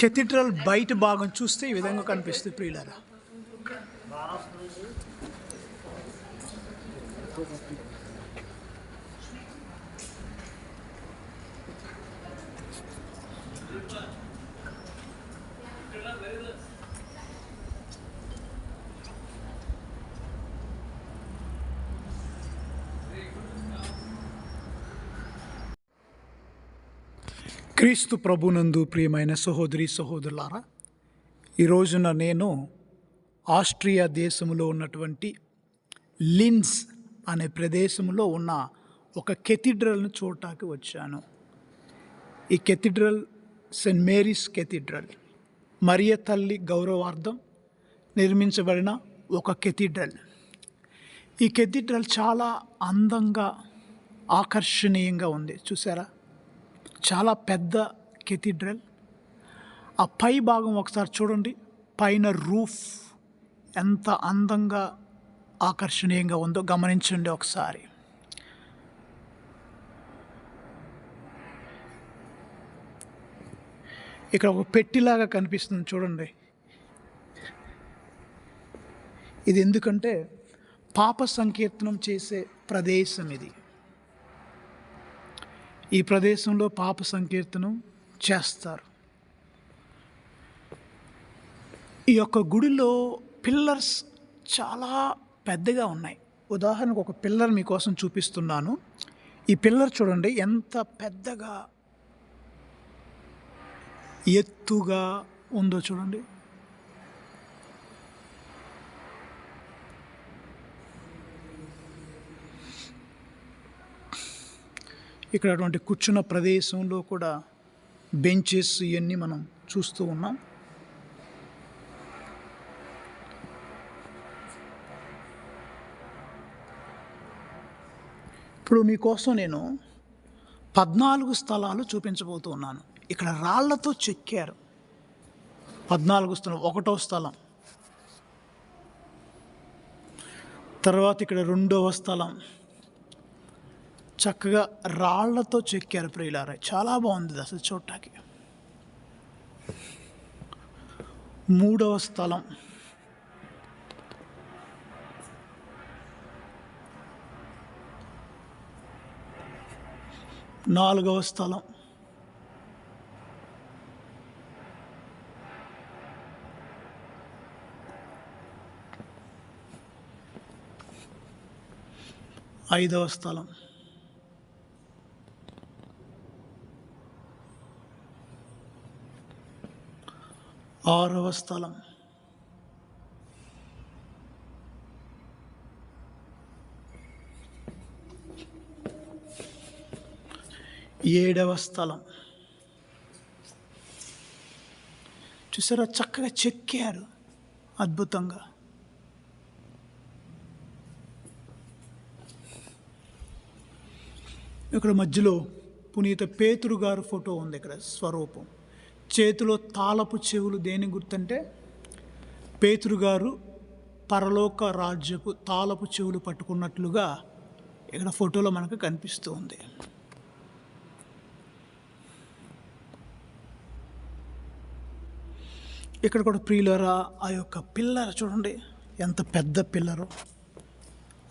Cathedral బయట భాగం చూస్తే ఈ విధంగా కనిపిస్తుంది ప్రియులారా. క్రీస్తు ప్రభునందు ప్రియమైన సహోదరి సహోదరులారా ఈరోజున నేను ఆస్ట్రియా దేశంలో ఉన్నటువంటి లిన్స్ అనే ప్రదేశంలో ఉన్న ఒక కెథిడ్రల్ను చూడటానికి వచ్చాను. ఈ కెథిడ్రల్ సెయింట్ మేరీస్ కెథిడ్రల్ మరియ తల్లి గౌరవార్థం నిర్మించబడిన ఒక కెథిడ్రల్. ఈ కెథిడ్రల్ చాలా అందంగా ఆకర్షణీయంగా ఉంది. చూసారా చాలా పెద్ద కెథీడ్రల్. ఆ పై భాగం ఒకసారి చూడండి. పైన రూఫ్ ఎంత అందంగా ఆకర్షణీయంగా ఉందో గమనించండి ఒకసారి. ఇక్కడ ఒక పెట్టిలాగా కనిపిస్తుంది చూడండి. ఇది ఎందుకంటే పాప సంకీర్తనం చేసే ప్రదేశం ఇది. ఈ ప్రదేశంలో పాప సంకీర్తనం చేస్తారు. ఈ యొక్క గుడిలో పిల్లర్స్ చాలా పెద్దగా ఉన్నాయి. ఉదాహరణకు ఒక పిల్లర్ మీకోసం చూపిస్తున్నాను. ఈ పిల్లర్ చూడండి ఎంత పెద్దగా ఎత్తుగా ఉందో చూడండి. ఇక్కడ అటువంటి కూర్చున్న ప్రదేశంలో కూడా బెంచెస్ ఇవన్నీ మనం చూస్తూ ఉన్నాం. ఇప్పుడు మీకోసం నేను పద్నాలుగు స్థలాలు చూపించబోతూ ఉన్నాను. ఇక్కడ రాళ్ళతో చెక్కారు. పద్నాలుగు స్థలం ఒకటో స్థలం. తర్వాత ఇక్కడ రెండవ స్థలం. చక్కగా రాళ్ళతో చెక్కారు ప్రియులారా. చాలా బాగుంది అసలు చూడటానికి మూడవ స్థలం. నాలుగవ స్థలం. ఐదవ స్థలం. ఆరవ స్థలం. ఏడవ స్థలం. చూసారా? చక్కగా చెక్కారు అద్భుతంగా. ఇక్కడ మధ్యలో పునీత పేతురు గారు ఫోటో ఉంది ఇక్కడ స్వరూపం. చేతిలో తాళపు చెవులు దేని గుర్తంటే? పేతురుగారు పరలోక రాజ్యపు తాళపు చెవులు పట్టుకున్నట్లుగా ఇక్కడ ఫోటోలో మనకు కనిపిస్తూ ఉంది ఇక్కడ కూడా ప్రియులరా ఆ యొక్క పిల్లర చూడండి ఎంత పెద్ద పిల్లరు.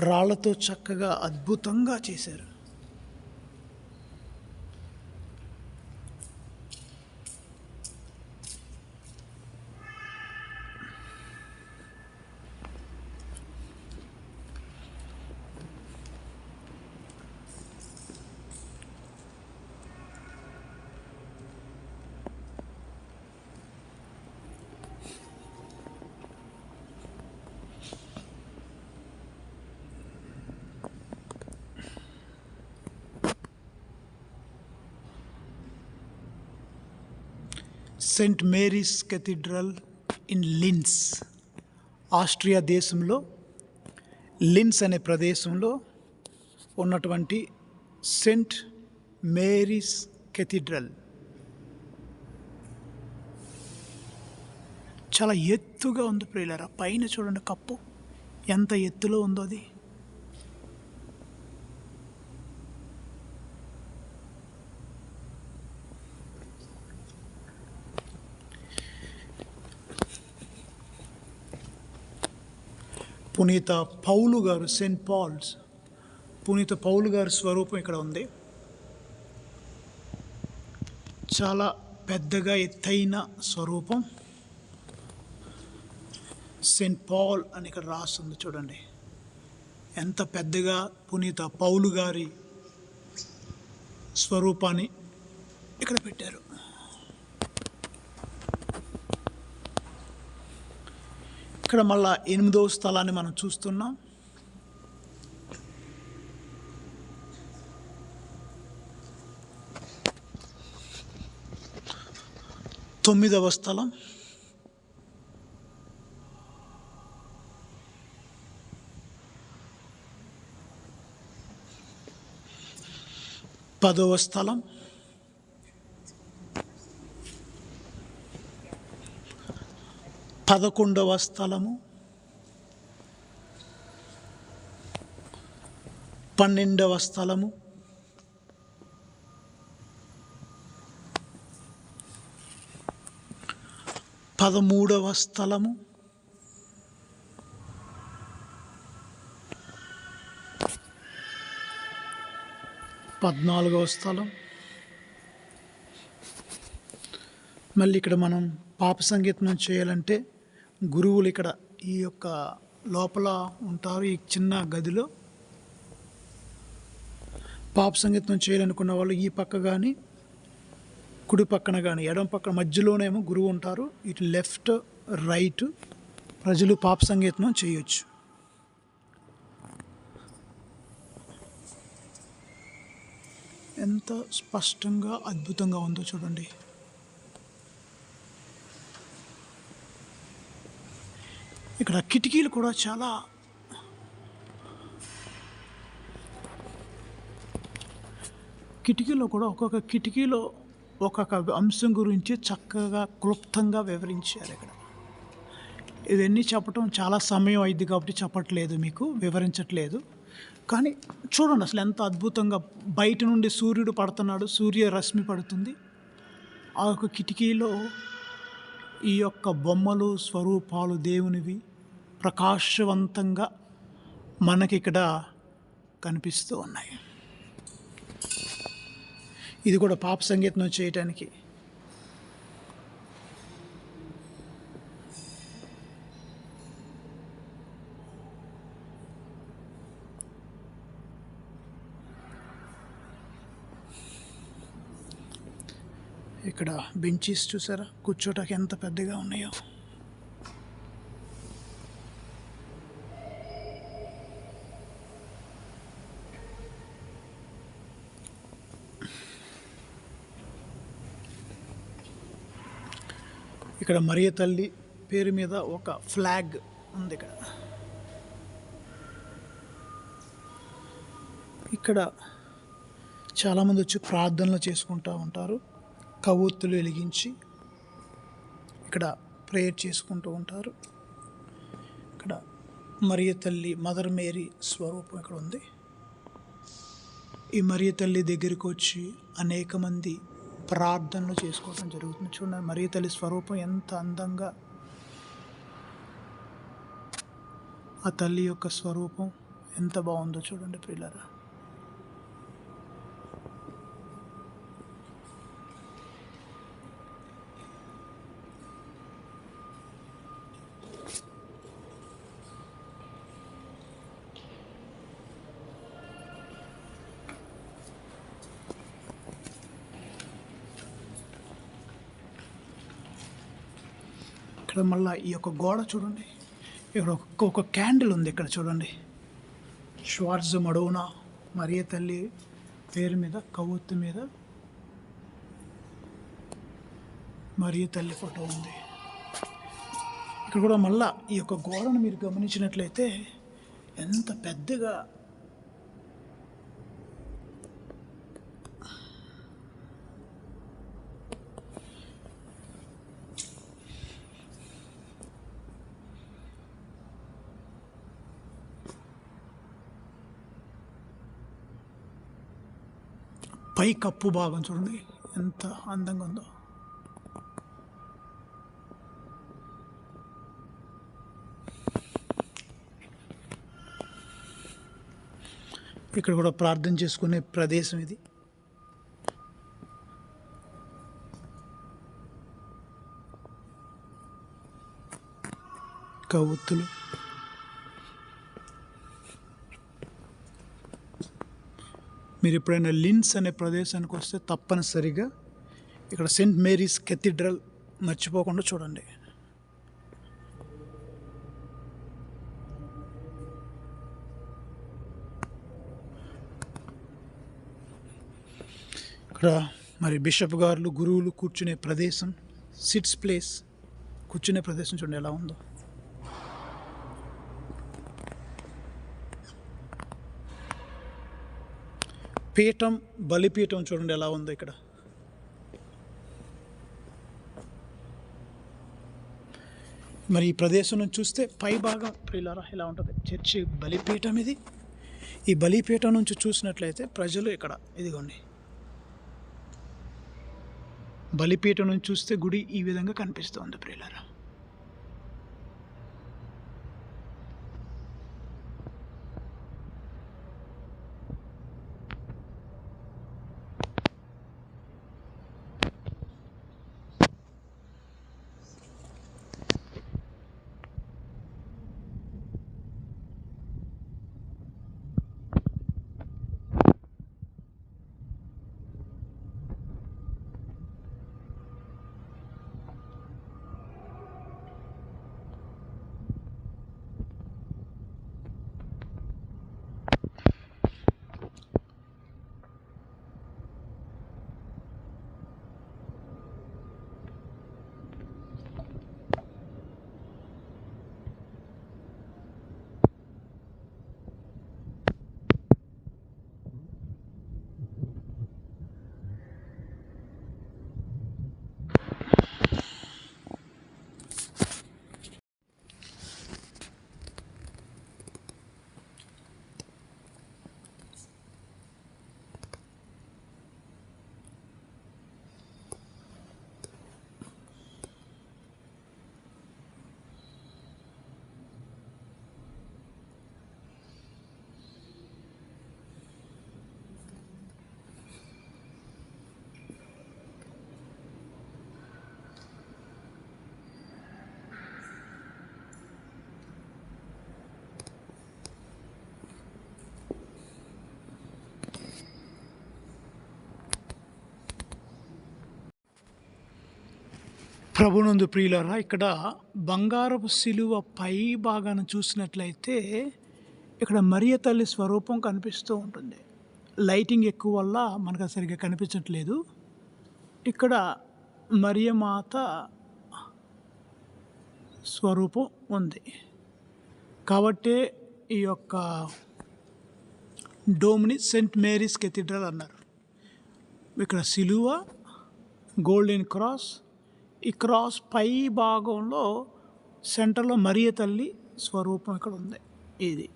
రాళ్ళతో చక్కగా అద్భుతంగా చేశారు. Saint Mary's Cathedral in Linz Austria దేశంలో లిన్స్ అనే ప్రదేశంలో ఉన్నటువంటి సెయింట్ మేరీస్ కెథిడ్రల్. చాలా ఎత్తుగా ఉంది ప్రియులరా పైన చూడండి కప్పు. ఎంత ఎత్తులో ఉందో అది. పునీత పౌలు గారు సెయింట్ పాల్స్. పునీత పౌలు గారి స్వరూపం ఇక్కడ ఉంది. చాలా పెద్దగా ఎత్తైన స్వరూపం. సెయింట్ పాల్ అని ఇక్కడ రాస్తుంది చూడండి. ఎంత పెద్దగా పునీత పౌలు గారి స్వరూపాన్ని ఇక్కడ పెట్టారు. ఇక్కడ మళ్ళా ఎనిమిదవ స్థలాన్ని మనం చూస్తున్నాం. తొమ్మిదవ స్థలం. పదవ స్థలం. పదకొండవ స్థలము. పన్నెండవ స్థలము. పదమూడవ స్థలము. పద్నాలుగవ స్థలం. మళ్ళీ ఇక్కడ మనం పాప సంగీతం చేయాలంటే గురువులు ఇక్కడ ఈ యొక్క లోపల ఉంటారు ఈ చిన్న గదిలో. పాప సంగీతం చేయాలనుకున్న వాళ్ళు ఈ పక్క కానీ కుడి పక్కన కానీ ఎడం పక్కన మధ్యలోనేమో గురువు ఉంటారు. ఇటు లెఫ్ట్ రైట్ ప్రజలు పాప సంగీతం చేయొచ్చు. ఎంత స్పష్టంగా అద్భుతంగా ఉందో చూడండి. ఇక్కడ కిటికీలు కూడా చాలా. కిటికీలో కూడా ఒక్కొక్క కిటికీలో ఒక్కొక్క అంశం గురించి చక్కగా క్లుప్తంగా వివరించారు ఇక్కడ. ఇవన్నీ చెప్పటం చాలా సమయం అయింది కాబట్టి చెప్పట్లేదు మీకు వివరించట్లేదు. కానీ చూడండి అసలు ఎంత అద్భుతంగా బయట నుండి సూర్యుడు పడుతున్నాడు సూర్య రశ్మి పడుతుంది. ఆ యొక్క కిటికీలో ఈ యొక్క బొమ్మలు స్వరూపాలు దేవునివి ప్రకాశవంతంగా మనకి ఇక్కడ కనిపిస్తూ ఉన్నాయి. ఇది కూడా పాప సంగీతం చేయటానికి. ఇక్కడ బెంచీస్ చూసారా? కూర్చోటానికి ఎంత పెద్దగా ఉన్నాయో. ఇక్కడ మరియ తల్లి పేరు మీద ఒక ఫ్లాగ్ ఉంది ఇక్కడ. ఇక్కడ చాలామంది వచ్చి ప్రార్థనలు చేసుకుంటూ ఉంటారు. కవ్వొత్తులు వెలిగించి ఇక్కడ ప్రేయర్ చేసుకుంటూ ఉంటారు. ఇక్కడ మరియ తల్లి మదర్ మేరీ స్వరూపం ఇక్కడ ఉంది. ఈ మరియ తల్లి దగ్గరికి వచ్చి అనేక మంది ప్రార్థనలు చేసుకోవడం జరుగుతుంది. చూడండి మరియ తల్లి స్వరూపం ఎంత అందంగా ఆ తల్లి యొక్క స్వరూపం ఎంత బాగుందో చూడండి పిల్లరా ఇక్కడ మళ్ళీ ఈ యొక్క గోడ చూడండి. ఇక్కడ ఒక ఒక క్యాండిల్ ఉంది ఇక్కడ చూడండి. ష్వార్జ్ మడోనా మరియ తల్లి పేరు మీద కవ్వొత్తు మీద మరియ తల్లి ఫోటో ఉంది. ఇక్కడ కూడా మళ్ళా ఈ యొక్క గోడను మీరు గమనించినట్లయితే ఎంత పెద్దగా పై కప్పు భాగం చూడండి. ఎంత అందంగా ఉందో. ఇక్కడ కూడా ప్రార్థన చేసుకునే ప్రదేశం ఇది. కవ్వొత్తులు మీరు ఎప్పుడైనా లిన్స్ అనే ప్రదేశానికి వస్తే తప్పనిసరిగా ఇక్కడ సెయింట్ మేరీస్ కెథీడ్రల్ మర్చిపోకుండా చూడండి. ఇక్కడ మరి బిషప్ గారులు గురువులు కూర్చునే ప్రదేశం సిట్స్ ప్లేస్ కూర్చునే ప్రదేశం చూడండి ఎలా ఉందో. పీఠం బలిపీఠం చూడండి ఎలా ఉందో ఇక్కడ. మరి ఈ ప్రదేశం నుంచి చూస్తే పై భాగం ప్రియులారా ఇలా ఉంటుంది. చర్చి బలిపీఠం ఇది. ఈ బలిపీఠం నుంచి చూసినట్లయితే ప్రజలు ఇక్కడ ఇదిగోండి. బలిపీఠం నుంచి చూస్తే గుడి ఈ విధంగా కనిపిస్తుంది ప్రియులారా. ప్రభునందు ప్రియులరా ఇక్కడ బంగారపు శిలువ పై భాగాన్ని చూసినట్లయితే ఇక్కడ మరియ తల్లి స్వరూపం కనిపిస్తూ ఉంటుంది. లైటింగ్ ఎక్కువ వల్ల మనకు సరిగ్గా కనిపించట్లేదు. ఇక్కడ మరియమాత స్వరూపం ఉంది. కాబట్టి ఈ యొక్క డోమ్ని సెంట్ మేరీస్ కెథీడ్రల్ అన్నారు. ఇక్కడ సిలువ గోల్డెన్ క్రాస్ ఈ క్రాస్ పై భాగంలో సెంటర్లో మరియ తల్లి స్వరూపం ఇక్కడ ఉంది. ఇది.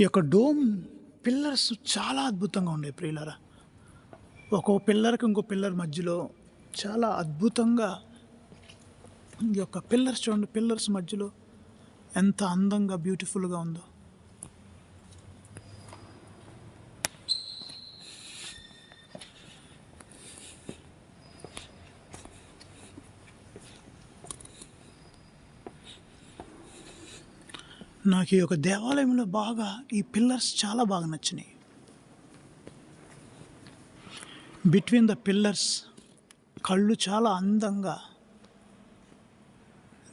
ఈ యొక్క డోమ్ పిల్లర్స్ చాలా అద్భుతంగా ఉండే ప్రియులరా. ఒక్కో పిల్లర్కి ఇంకో పిల్లర్ మధ్యలో చాలా అద్భుతంగా ఈ యొక్క పిల్లర్స్ చూడండి పిల్లర్స్ మధ్యలో ఎంత అందంగా బ్యూటిఫుల్గా ఉందో. నాకు ఈ యొక్క దేవాలయంలో బాగా ఈ పిల్లర్స్ చాలా బాగా నచ్చినాయి. బిట్వీన్ ద పిల్లర్స్ కళ్ళు చాలా అందంగా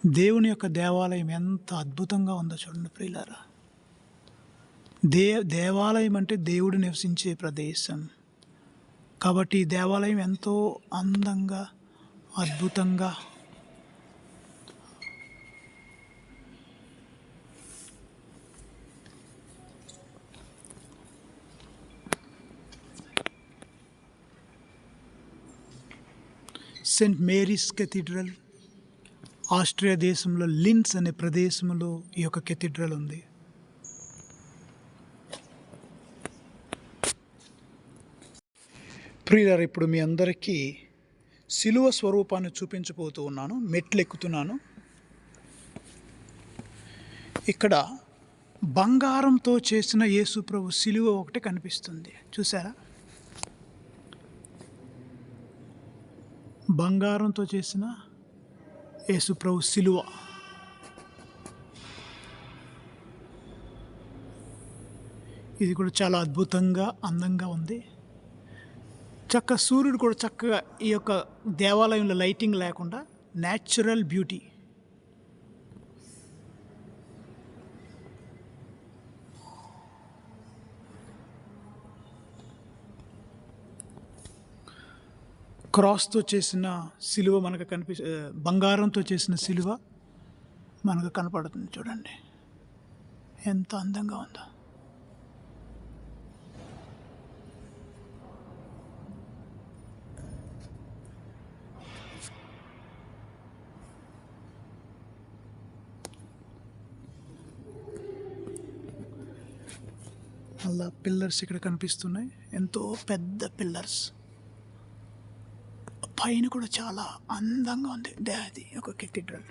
దేవుని యొక్క దేవాలయం ఎంత అద్భుతంగా ఉందో చూడండి ప్రియులారా. దే దేవాలయం అంటే దేవుడు నివసించే ప్రదేశం. కాబట్టి ఈ దేవాలయం ఎంతో అందంగా అద్భుతంగా సెయింట్ మేరీస్ కెథీడ్రల్ ఆస్ట్రియా దేశంలో లిన్స్ అనే ప్రదేశంలో ఈ యొక్క కెథీడ్రల్ ఉంది. ప్రియులారు ఇప్పుడు మీ అందరికీ సిలువ స్వరూపాన్ని చూపించబోతూ ఉన్నాను మెట్లు ఎక్కుతున్నాను ఇక్కడ బంగారంతో చేసిన యేసుప్రభు సిలువ ఒకటి కనిపిస్తుంది. చూసారా బంగారంతో చేసిన యేసుప్రభు శిలువ సిలువ. ఇది కూడా చాలా అద్భుతంగా అందంగా ఉంది. చక్క సూర్యుడు కూడా చక్కగా ఈ యొక్క దేవాలయంలో లైటింగ్ లేకుండా న్యాచురల్ బ్యూటీ క్రాస్తో చేసిన సిలువ మనకు కనిపి బంగారంతో చేసిన సిలువ మనకు కనపడుతుంది చూడండి. ఎంత అందంగా ఉందో. అలా పిల్లర్స్ ఇక్కడ కనిపిస్తున్నాయి. ఎంతో పెద్ద పిల్లర్స్. పైన కూడా చాలా అందంగా ఉంది. అది ఒక కెథీడ్రల్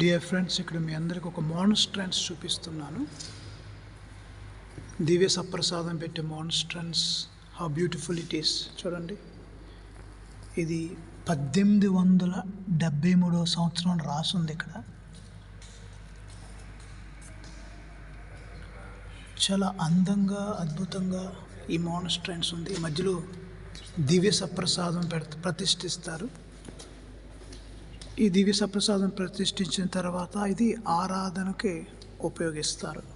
డియర్ ఫ్రెండ్స్ ఇక్కడ మీ అందరికి ఒక మాన్స్ట్రెన్స్ చూపిస్తున్నాను. దివ్య సప్రసాదం పెట్టే monstrance how beautiful it is చూడండి. ఇది పద్దెనిమిది వందల డెబ్బై మూడవ సంవత్సరం రాసుంది ఇక్కడ. చాలా అందంగా అద్భుతంగా ఈ మోనస్ట్రెండ్స్ ఉంది. ఈ మధ్యలో దివ్య సప్రసాదం పెడత ప్రతిష్ఠిస్తారు. ఈ దివ్య సప్రసాదం ప్రతిష్ఠించిన తర్వాత ఇది ఆరాధనకి ఉపయోగిస్తారు.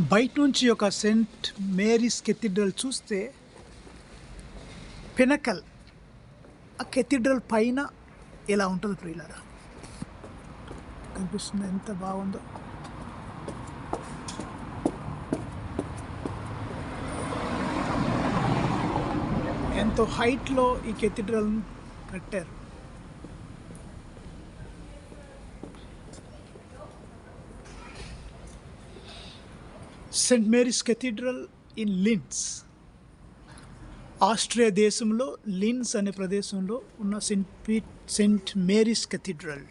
బయట నుంచి ఒక సెంట్ మేరీస్ కెథీడ్రల్ చూస్తే పినకల్ ఆ కెథీడ్రల్ పైన ఎలా ఉంటుంది ప్రియులారా కనిపిస్తుంది ఎంత బాగుందో. ఎంతో హైట్లో ఈ కెథీడ్రల్ కట్టారు. Saint Mary's Cathedral in Linz Austria దేశంలో లిన్స్ అనే ప్రదేశంలో ఉన్న Saint Pete Saint Mary's Cathedral